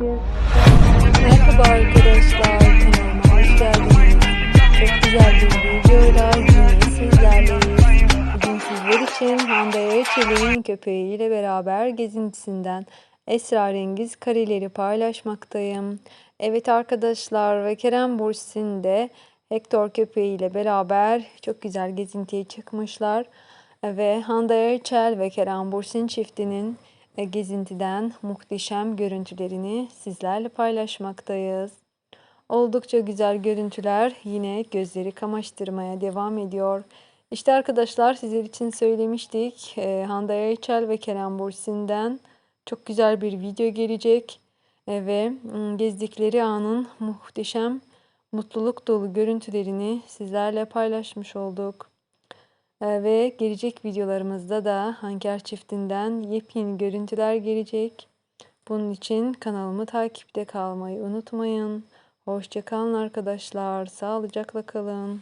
Merhaba arkadaşlar, kanalıma hoş geldiniz. Çok güzel bir videoyla yine sizlerleyiz. Bugün sizler için Hande Erçel'in köpeğiyle beraber gezintisinden esrarengiz kareleri paylaşmaktayım. Evet arkadaşlar ve Kerem Bursin de Hector köpeğiyle beraber çok güzel gezintiye çıkmışlar. Ve Hande Erçel ve Kerem Bursin çiftinin gezintiden muhteşem görüntülerini sizlerle paylaşmaktayız. Oldukça güzel görüntüler yine gözleri kamaştırmaya devam ediyor. İşte arkadaşlar sizler için söylemiştik. E, Hande Erçel ve Kerem Bursin'den çok güzel bir video gelecek. E, ve mm, gezdikleri anın muhteşem mutluluk dolu görüntülerini sizlerle paylaşmış olduk. Ee, Ve gelecek videolarımızda da Hanker çiftinden yepyeni görüntüler gelecek. Bunun için kanalımı takipte kalmayı unutmayın. Hoşçakalın arkadaşlar. Sağlıcakla kalın.